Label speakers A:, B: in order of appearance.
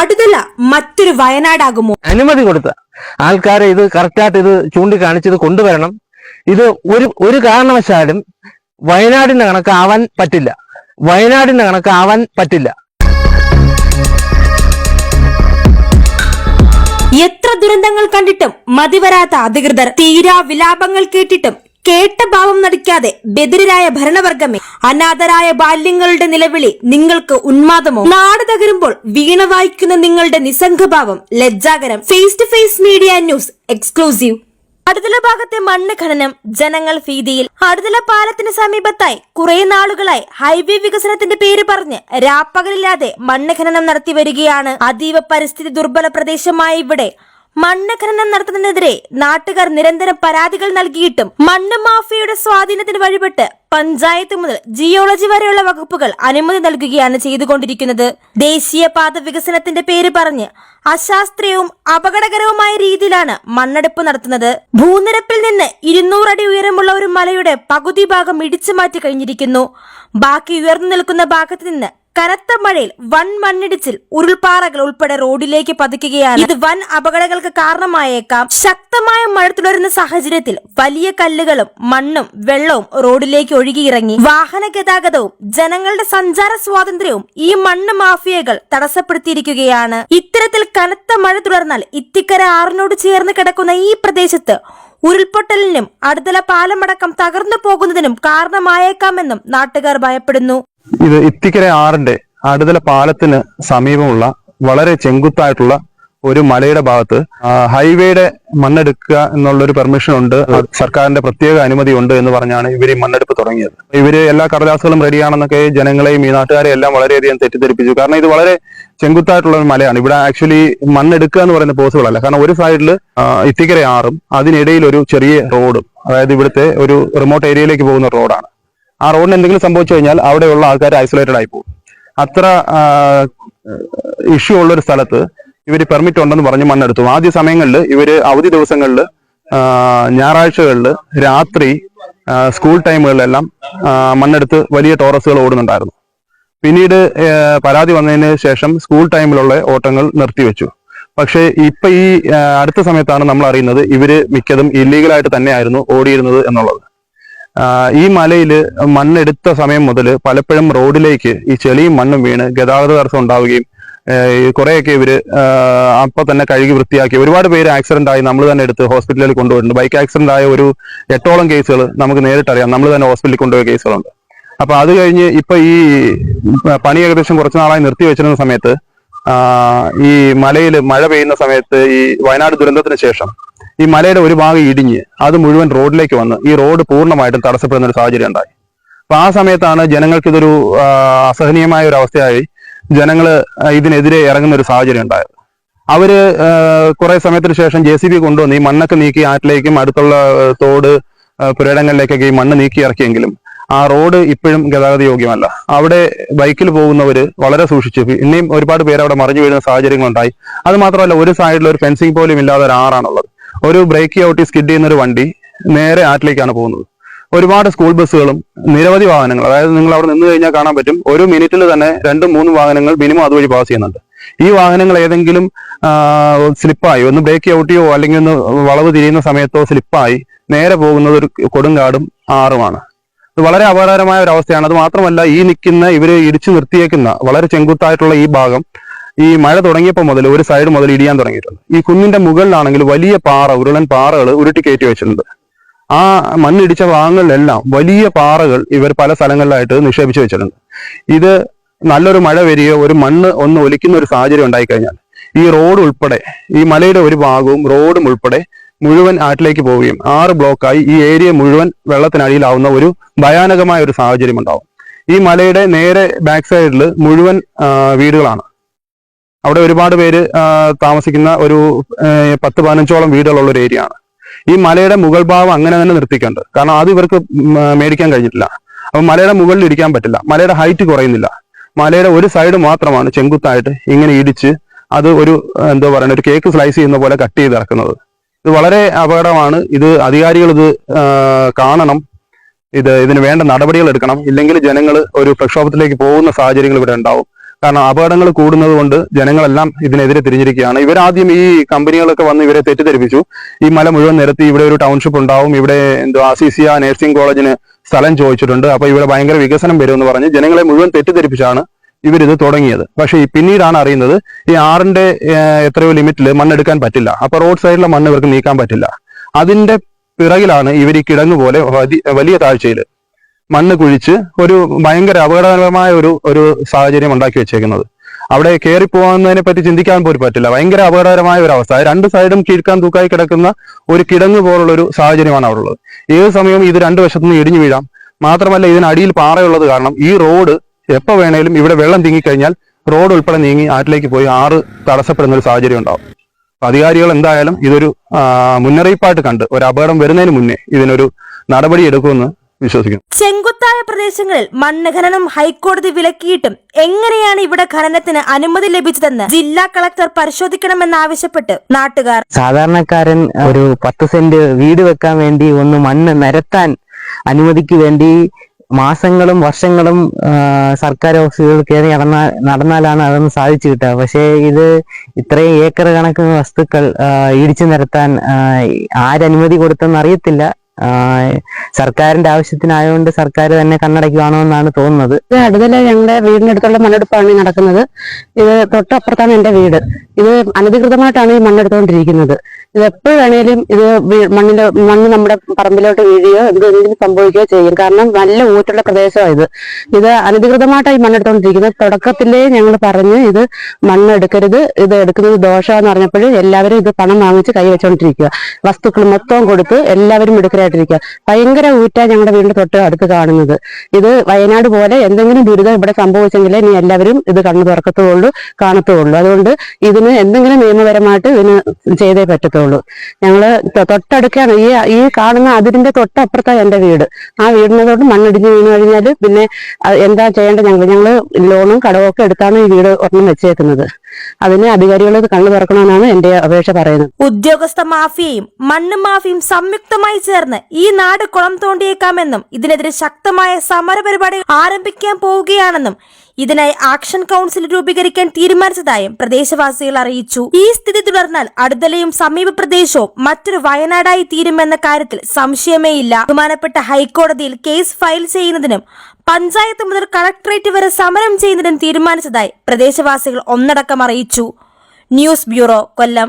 A: അടുതല മറ്റൊരു വയനാടാകുമോ?
B: അനുമതി കൊടുത്ത. ആൾക്കാരെ ഇത് കറക്റ്റായിട്ട് ഇത് ചൂണ്ടിക്കാണിച്ചത് കൊണ്ടുവരണം. ഇത് ഒരു ഒരു കാരണവശാലും വയനാടിന്റെ കണക്ക് കണക്കാവാൻ പറ്റില്ല. വയനാടിന്റെ കണക്ക് കണക്കാവാൻ പറ്റില്ല.
A: എത്ര ദുരന്തങ്ങൾ കണ്ടിട്ടും മതിവരാത്ത അധികൃതർ. തീരാ വിലാപങ്ങൾ കേട്ടിട്ടും കേട്ട ഭാവം നടിക്കാതെ ബദിരരായ ഭരണവർഗമേ. അനാഥരായ ബാല്യങ്ങളുടെ നിലവിളി നിങ്ങൾക്ക് ഉന്മാദമോ? നാട് തകരുമ്പോൾ വീണ വായിക്കുന്ന നിങ്ങളുടെ നിസ്സംഗഭാവം ലജ്ജാകരം. Face to face media news exclusive അടുത്തല ഭാഗത്തെ മണ്ണ് ഖനനം ജനങ്ങൾ ഭീതിയിൽ. അടുത്തല പാലത്തിന് സമീപത്തായി കുറെ നാളുകളായി ഹൈവേ വികസനത്തിന്റെ പേര് പറഞ്ഞ് രാപ്പകലില്ലാതെ മണ്ണ് ഖനനം നടത്തി വരികയാണ്. അതീവ പരിസ്ഥിതി ദുർബല പ്രദേശമായ ഇവിടെ മണ്ണ് ഖനനം നടത്തുന്നതിനെതിരെ നാട്ടുകാർ നിരന്തരം പരാതികൾ നൽകിയിട്ടും മണ്ണ് മാഫിയയുടെ സ്വാധീനത്തിന് വഴിപെട്ട് പഞ്ചായത്ത് മുതൽ ജിയോളജി വരെയുള്ള വകുപ്പുകൾ അനുമതി നൽകുകയാണ് ചെയ്തുകൊണ്ടിരിക്കുന്നത്. ദേശീയപാത വികസനത്തിന്റെ പേര് പറഞ്ഞ് അശാസ്ത്രീയവും അപകടകരവുമായ രീതിയിലാണ് മണ്ണെടുപ്പ് നടത്തുന്നത്. ഭൂനിരപ്പിൽ നിന്ന് ഇരുന്നൂറടി ഉയരമുള്ള ഒരു മലയുടെ പകുതി ഭാഗം ഇടിച്ചു മാറ്റി കഴിഞ്ഞിരിക്കുന്നു. ബാക്കി ഉയർന്നു നിൽക്കുന്ന ഭാഗത്ത് നിന്ന് കനത്ത മഴയിൽ വൻ മണ്ണിടിച്ചിൽ ഉരുൾപ്പാറകൾ ഉൾപ്പെടെ റോഡിലേക്ക് പതിക്കുകയാണ്. ഇത് വൻ അപകടങ്ങൾക്ക് കാരണമായേക്കാം. ശക്തമായ മഴ തുടരുന്ന സാഹചര്യത്തിൽ വലിയ കല്ലുകളും മണ്ണും വെള്ളവും റോഡിലേക്ക് ഒഴുകിയിറങ്ങി. വാഹന ഗതാഗതവും ജനങ്ങളുടെ സഞ്ചാര സ്വാതന്ത്ര്യവും ഈ മണ്ണ് മാഫിയകൾ തടസ്സപ്പെടുത്തിയിരിക്കുകയാണ്. ഇത്തരത്തിൽ കനത്ത മഴ തുടർന്നാൽ ഇത്തിക്കര ആറിനോട് ചേർന്ന് കിടക്കുന്ന ഈ പ്രദേശത്ത് ഉരുൾപൊട്ടലിനും അടുത്തല പാലമടക്കം തകർന്നു പോകുന്നതിനും കാരണമായേക്കാമെന്നും നാട്ടുകാർ ഭയപ്പെടുന്നു.
C: ഇത് ഇത്തിക്കര ആറിന്റെ അടുതല പാലത്തിന് സമീപമുള്ള വളരെ ചെങ്കുത്തായിട്ടുള്ള ഒരു മലയുടെ ഭാഗത്ത് ഹൈവേയുടെ മണ്ണെടുക്കുക എന്നുള്ളൊരു പെർമിഷൻ ഉണ്ട്. സർക്കാരിന്റെ പ്രത്യേക അനുമതി ഉണ്ട് എന്ന് പറഞ്ഞാണ് ഇവർ ഈ മണ്ണെടുപ്പ് തുടങ്ങിയത്. ഇവർ എല്ലാ കടലാസുകളും റെഡിയാണെന്നൊക്കെ ജനങ്ങളെയും ഈ നാട്ടുകാരെയും എല്ലാം വളരെയധികം തെറ്റിദ്ധരിപ്പിച്ചു. കാരണം ഇത് വളരെ ചെങ്കുത്തായിട്ടുള്ള ഒരു മലയാണ്. ഇവിടെ ആക്ച്വലി മണ്ണെടുക്കുക എന്ന് പറയുന്നത് പോസിബിൾ അല്ല കാരണം ഒരു സൈഡിൽ ഇത്തിക്കര ആറും അതിനിടയിൽ ഒരു ചെറിയ റോഡും അതായത് ഇവിടുത്തെ ഒരു റിമോട്ട് ഏരിയയിലേക്ക് പോകുന്ന റോഡാണ് ആ റോഡിന് എന്തെങ്കിലും സംഭവിച്ചു കഴിഞ്ഞാൽ അവിടെയുള്ള ആൾക്കാർ ഐസൊലേറ്റഡ് ആയി പോകും. അത്ര ഇഷ്യൂ ഉള്ള ഒരു സ്ഥലത്ത് ഇവർ പെർമിറ്റ് ഉണ്ടെന്ന് പറഞ്ഞ് മണ്ണെടുത്തു. ആദ്യ സമയങ്ങളിൽ ഇവർ അവധി ദിവസങ്ങളിൽ ഞായറാഴ്ചകളിൽ രാത്രി സ്കൂൾ ടൈമുകളിലെല്ലാം മണ്ണെടുത്ത് വലിയ ടോറസുകൾ ഓടുന്നുണ്ടായിരുന്നു. പിന്നീട് പരാതി വന്നതിന് ശേഷം സ്കൂൾ ടൈമിലുള്ള ഓട്ടങ്ങൾ നിർത്തിവെച്ചു. പക്ഷേ ഇപ്പൊ ഈ അടുത്ത സമയത്താണ് നമ്മൾ അറിയുന്നത് ഇവർ മിക്കതും ഇല്ലീഗലായിട്ട് തന്നെയായിരുന്നു ഓടിയിരുന്നത് എന്നുള്ളത്. ഈ മലയിൽ മണ്ണെടുത്ത സമയം മുതൽ പലപ്പോഴും റോഡിലേക്ക് ഈ ചെളിയും മണ്ണും വീണ് ഗതാഗത തടസ്സം ഉണ്ടാവുകയും കുറേയൊക്കെ ഇവർ അപ്പൊ തന്നെ കഴുകി വൃത്തിയാക്കി. ഒരുപാട് പേര് ആക്സിഡന്റ് ആയി നമ്മൾ തന്നെ എടുത്ത് ഹോസ്പിറ്റലിൽ കൊണ്ടുപോയിട്ടുണ്ട്. ബൈക്ക് ആക്സിഡന്റ് ആയ ഒരു എട്ടോളം കേസുകൾ നമുക്ക് നേരിട്ടറിയാം നമ്മൾ തന്നെ ഹോസ്പിറ്റലിൽ കൊണ്ടുപോയ കേസുകളുണ്ട് അപ്പൊ അത് കഴിഞ്ഞ് ഇപ്പൊ ഈ പണി ഏകദേശം കുറച്ച് നാളായി നിർത്തി വെച്ചിരുന്ന സമയത്ത് ഈ മലയിൽ മഴ പെയ്യുന്ന സമയത്ത് ഈ വയനാട് ദുരന്തത്തിന് ശേഷം ഈ മലയുടെ ഒരു ഭാഗം ഇടിഞ്ഞ് അത് മുഴുവൻ റോഡിലേക്ക് വന്ന് ഈ റോഡ് പൂർണമായിട്ടും തടസ്സപ്പെടുന്ന ഒരു സാഹചര്യം ഉണ്ടായി. അപ്പൊ ആ സമയത്താണ് ജനങ്ങൾക്ക് ഇതൊരു അസഹനീയമായ ഒരു അവസ്ഥയായി ജനങ്ങൾ ഇതിനെതിരെ ഇറങ്ങുന്ന ഒരു സാഹചര്യം ഉണ്ടായത്. അവർ കുറെ സമയത്തിന് ശേഷം ജെ സി ബി കൊണ്ടുവന്ന് ഈ മണ്ണൊക്കെ നീക്കി ആറ്റിലേക്കും അടുത്തുള്ള തോട് പുരയിടങ്ങളിലേക്കൊക്കെ ഈ മണ്ണ് നീക്കി ഇറക്കിയെങ്കിലും ആ റോഡ് ഇപ്പോഴും ഗതാഗത യോഗ്യമല്ല. അവിടെ ബൈക്കിൽ പോകുന്നവർ വളരെ സൂക്ഷിച്ചു ഇനിയും ഒരുപാട് പേര് അവിടെ മറിഞ്ഞു വീഴുന്ന സാഹചര്യങ്ങളുണ്ടായി. അത് മാത്രമല്ല ഒരു സൈഡിൽ ഒരു ഫെൻസിങ് പോലും ഇല്ലാതെ ഒരു ആറാണുള്ളത്. ഒരു ബ്രേക്ക് ഔട്ടി സ്കിഡ് ചെയ്യുന്ന ഒരു വണ്ടി നേരെ ആറ്റിലേക്കാണ് പോകുന്നത്. ഒരുപാട് സ്കൂൾ ബസ്സുകളും നിരവധി വാഹനങ്ങൾ അതായത് നിങ്ങൾ അവിടെ നിന്ന് കഴിഞ്ഞാൽ കാണാൻ പറ്റും ഒരു മിനിറ്റിൽ തന്നെ രണ്ടും മൂന്ന് വാഹനങ്ങൾ മിനിമം അതുവഴി പാസ് ചെയ്യുന്നുണ്ട്. ഈ വാഹനങ്ങൾ ഏതെങ്കിലും സ്ലിപ്പായി ഒന്ന് ബ്രേക്ക് ഔട്ടിയോ അല്ലെങ്കിൽ ഒന്ന് വളവ് തിരിയുന്ന സമയത്തോ സ്ലിപ്പായി നേരെ പോകുന്നത് ഒരു കൊടുങ്കാടും ആറുമാണ്. ഇത് വളരെ അപകടകരമായ ഒരു അവസ്ഥയാണ്. അത് മാത്രമല്ല ഈ നിൽക്കുന്ന ഇവർ ഇടിച്ചു നിർത്തിയേക്കുന്ന വളരെ ചെങ്കുത്തായിട്ടുള്ള ഈ ഭാഗം ഈ മഴ തുടങ്ങിയപ്പോൾ മുതൽ ഒരു സൈഡ് മുതൽ ഇടിയാൻ തുടങ്ങിയിട്ടുണ്ട്. ഈ കുന്നിന്റെ മുകളിലാണെങ്കിൽ വലിയ പാറ ഉരുളൻ പാറകൾ ഉരുട്ടി കയറ്റി വെച്ചിട്ടുണ്ട്. ആ മണ്ണിടിച്ച ഭാഗങ്ങളിലെല്ലാം വലിയ പാറകൾ ഇവർ പല സ്ഥലങ്ങളിലായിട്ട് നിക്ഷേപിച്ചു വെച്ചിട്ടുണ്ട്. ഇത് നല്ലൊരു മഴ വരികയോ ഒരു മണ്ണ് ഒന്ന് ഒലിക്കുന്ന ഒരു സാഹചര്യം ഉണ്ടായിക്കഴിഞ്ഞാൽ ഈ റോഡ് ഉൾപ്പെടെ ഈ മലയുടെ ഒരു ഭാഗവും റോഡും ഉൾപ്പെടെ മുഴുവൻ ആറ്റിലേക്ക് പോവുകയും ആറ് ബ്ലോക്കായി ഈ ഏരിയ മുഴുവൻ വെള്ളത്തിനടിയിലാവുന്ന ഒരു ഭയാനകമായ ഒരു സാഹചര്യം ഉണ്ടാവും. ഈ മലയുടെ നേരെ ബാക്ക് സൈഡിൽ മുഴുവൻ വീടുകളാണ്. അവിടെ ഒരുപാട് പേര് താമസിക്കുന്ന ഒരു പത്ത് പതിനഞ്ചോളം വീടുകളുള്ള ഒരു ഏരിയ ആണ്. ഈ മലയുടെ മുകൾ ഭാഗം അങ്ങനെ തന്നെ നിർത്തിക്കുന്നുണ്ട് കാരണം അത് ഇവർക്ക് മേടിക്കാൻ കഴിഞ്ഞിട്ടില്ല. അപ്പൊ മലയുടെ മുകളിൽ ഇരിക്കാൻ പറ്റില്ല. മലയുടെ ഹൈറ്റ് കുറയുന്നില്ല. മലയുടെ ഒരു സൈഡ് മാത്രമാണ് ചെങ്കുത്തായിട്ട് ഇങ്ങനെ ഇടിച്ച് അത് ഒരു എന്തോ പറയുക ഒരു കേക്ക് സ്ലൈസ് ചെയ്യുന്ന പോലെ കട്ട് ചെയ്ത് ഇറക്കുന്നത്. ഇത് വളരെ അപകടമാണ്. ഇത് അധികാരികൾ ഇത് കാണണം. ഇത് ഇതിന് വേണ്ട നടപടികൾ എടുക്കണം. ഇല്ലെങ്കിൽ ജനങ്ങൾ ഒരു പ്രക്ഷോഭത്തിലേക്ക് പോകുന്ന സാഹചര്യങ്ങൾ ഇവിടെ ഉണ്ടാവും. കാരണം അപകടങ്ങൾ കൂടുന്നത് കൊണ്ട് ജനങ്ങളെല്ലാം ഇതിനെതിരെ തിരിഞ്ഞിരിക്കുകയാണ്. ഇവരാദ്യം ഈ കമ്പനികളൊക്കെ വന്ന് ഇവരെ തെറ്റിദ്ധരിപ്പിച്ചു. ഈ മല മുഴുവൻ നിരത്തി ഇവിടെ ഒരു ടൗൺഷിപ്പ് ഉണ്ടാവും. ഇവിടെ എന്തോ ആസിസിയ നഴ്സിംഗ് കോളേജിന് സ്ഥലം ചോദിച്ചിട്ടുണ്ട്. അപ്പൊ ഇവിടെ ഭയങ്കര വികസനം വരുമെന്ന് പറഞ്ഞ് ജനങ്ങളെ മുഴുവൻ തെറ്റിദ്ധരിപ്പിച്ചാണ് ഇവരിത് തുടങ്ങിയത്. പക്ഷേ ഈ പിന്നീടാണ് അറിയുന്നത് ഈ ആറിന്റെ എത്രയോ ലിമിറ്റിൽ മണ്ണെടുക്കാൻ പറ്റില്ല. അപ്പൊ റോഡ് സൈഡിലെ മണ്ണ് ഇവർക്ക് നീക്കാൻ പറ്റില്ല. അതിന്റെ പിറകിലാണ് ഇവർ ഈ കിടങ്ങ് പോലെ വലിയ താഴ്ചയിൽ മണ്ണ് കുഴിച്ച് ഒരു ഭയങ്കര അപകടകരമായ ഒരു ഒരു സാഹചര്യം ഉണ്ടാക്കി വെച്ചേക്കുന്നത്. അവിടെ കയറി പോകുന്നതിനെ പറ്റി ചിന്തിക്കാൻ പോലും പറ്റില്ല. ഭയങ്കര അപകടകരമായ ഒരു അവസ്ഥ. രണ്ട് സൈഡും കീഴ്ക്കാൻ തൂക്കായി കിടക്കുന്ന ഒരു കിടങ്ങ് പോലുള്ള ഒരു സാഹചര്യമാണ് അവിടെ ഉള്ളത് ഏത് സമയവും ഇത് രണ്ട് വശത്തുനിന്ന് ഇടിഞ്ഞു വീഴാം. മാത്രമല്ല ഇതിനടിയിൽ പാറയുള്ളത് കാരണം ഈ റോഡ് എപ്പോ വേണേലും ഇവിടെ വെള്ളം തിങ്ങിക്കഴിഞ്ഞാൽ റോഡ് ഉൾപ്പെടെ നീങ്ങി ആറ്റിലേക്ക് പോയി ആറ് തടസ്സപ്പെടുന്ന ഒരു സാഹചര്യം ഉണ്ടാവും. അപ്പൊ അധികാരികൾ എന്തായാലും ഇതൊരു മുന്നറിയിപ്പായിട്ട് കണ്ട് ഒരു അപകടം വരുന്നതിന് മുന്നേ ഇതിനൊരു നടപടി എടുക്കുമെന്ന് വിശ്വസിക്കുന്നു.
A: ചെങ്കുത്തായ പ്രദേശങ്ങളിൽ മണ്ണ് ഖനനം ഹൈക്കോടതി വിലക്കിയിട്ടും എങ്ങനെയാണ് ഇവിടെ ഖനനത്തിന് അനുമതി ലഭിച്ചതെന്ന് ജില്ലാ കളക്ടർ പരിശോധിക്കണമെന്നാവശ്യപ്പെട്ട് നാട്ടുകാർ.
D: സാധാരണക്കാരൻ ഒരു പത്ത് സെന്റ് വീട് വെക്കാൻ വേണ്ടി ഒന്ന് മണ്ണ് നിരത്താൻ അനുമതിക്ക് വേണ്ടി മാസങ്ങളും വർഷങ്ങളും സർക്കാർ ഓഫീസുകൾ കയറി നടന്നാ നടന്നാലാണ് അതൊന്ന് സാധിച്ചു കിട്ടുക. പക്ഷേ ഇത് ഇത്രയും ഏക്കർ കണക്കിന് വസ്തുക്കൾ ഇടിച്ചു നിരത്താൻ ആരനുമതി കൊടുത്തെന്ന് അറിയത്തില്ല. സർക്കാരിന്റെ ആവശ്യത്തിനായതുകൊണ്ട് സർക്കാർ തന്നെ കണ്ണടയ്ക്കുവാണോ എന്നാണ് തോന്നുന്നത്.
E: ഇത് ഞങ്ങളുടെ വീടിനടുത്തുള്ള മണ്ണെടുപ്പാണ് നടക്കുന്നത്. ഇത് തൊട്ടപ്പുറത്താണ് എന്റെ വീട്. ഇത് അനധികൃതമായിട്ടാണ് ഈ മണ്ണെടുത്തുകൊണ്ടിരിക്കുന്നത് ഇത് എപ്പോഴും വേണേലും ഇത് മണ്ണിന്റെ മണ്ണ് നമ്മുടെ പറമ്പിലോട്ട് വീഴുകയോ എന്തെങ്കിലും സംഭവിക്കുകയോ ചെയ്യും. കാരണം നല്ല ഊറ്റുള്ള പ്രദേശമാണ് ഇത്. ഇത് അനധികൃതമായിട്ടാണ് ഈ മണ്ണെടുത്തുകൊണ്ടിരിക്കുന്നത് തുടക്കത്തിലേ ഞങ്ങൾ പറഞ്ഞ് ഇത് മണ്ണ് എടുക്കരുത് ഇത് എടുക്കുന്നത് ദോഷമാണെന്ന് പറഞ്ഞപ്പോൾ എല്ലാവരും ഇത് പണം വാങ്ങിച്ച് കൈവച്ചുകൊണ്ടിരിക്കുക വസ്തുക്കൾ മൊത്തം കൊടുത്ത് എല്ലാവരും എടുക്കലായിട്ടിരിക്കുക ഭയങ്കര ഊറ്റാ ഞങ്ങളുടെ വീടിന്റെ തൊട്ട് അടുത്ത് കാണുന്നത്. ഇത് വയനാട് പോലെ എന്തെങ്കിലും ദുരിതം ഇവിടെ സംഭവിച്ചെങ്കിലേ ഇനി എല്ലാവരും ഇത് കണ്ണു തുറക്കത്തുള്ളൂ കാണത്തുള്ളൂ. അതുകൊണ്ട് ഇതിന് എന്തെങ്കിലും നിയമപരമായിട്ട് ഇതിന് ചെയ്തേ പറ്റത്തുള്ളൂ. ഞങ്ങൾ തൊട്ടടുക്കാണ്. ഈ ഈ കാണുന്ന അതിരിന്റെ തൊട്ടപ്പുറത്താണ് എന്റെ വീട്. ആ വീടിനോട് മണ്ണിടിഞ്ഞ് വീണ് കഴിഞ്ഞാൽ പിന്നെ എന്താ ചെയ്യേണ്ടത് ഞങ്ങൾ ഞങ്ങൾ ലോണും കടവും ഒക്കെ എടുത്താണ് ഈ വീട് ഒരെണ്ണം വെച്ചേക്കുന്നത്. അതിന് അധികാരികൾ കണ്ണു തുറക്കണമെന്നാണ് എന്റെ അപേക്ഷ പറയുന്നത്.
A: ഉദ്യോഗസ്ഥ മാഫിയയും മണ്ണ് മാഫിയും സംയുക്തമായി ചേർന്ന് ഈ നാട് കുളം തോണ്ടിയേക്കാമെന്നും ഇതിനെതിരെ ശക്തമായ സമര പരിപാടികൾ ആരംഭിക്കാൻ പോവുകയാണെന്നും ഇതിനായി ആക്ഷൻ കൗൺസിൽ രൂപീകരിക്കാൻ തീരുമാനിച്ചതായും പ്രദേശവാസികൾ അറിയിച്ചു. ഈ സ്ഥിതി തുടർന്നാൽ അടുത്തലയും സമീപ പ്രദേശവും മറ്റൊരു വയനാടായി തീരുമെന്ന കാര്യത്തിൽ സംശയമേയില്ല. ബഹുമാനപ്പെട്ട ഹൈക്കോടതിയിൽ കേസ് ഫയൽ ചെയ്യുന്നതിനും പഞ്ചായത്ത് മുതൽ കളക്ടറേറ്റ് വരെ സമരം ചെയ്യുന്നതിനും തീരുമാനിച്ചതായി പ്രദേശവാസികൾ ഒന്നടക്കം അറിയിച്ചു. News bureau Kollam.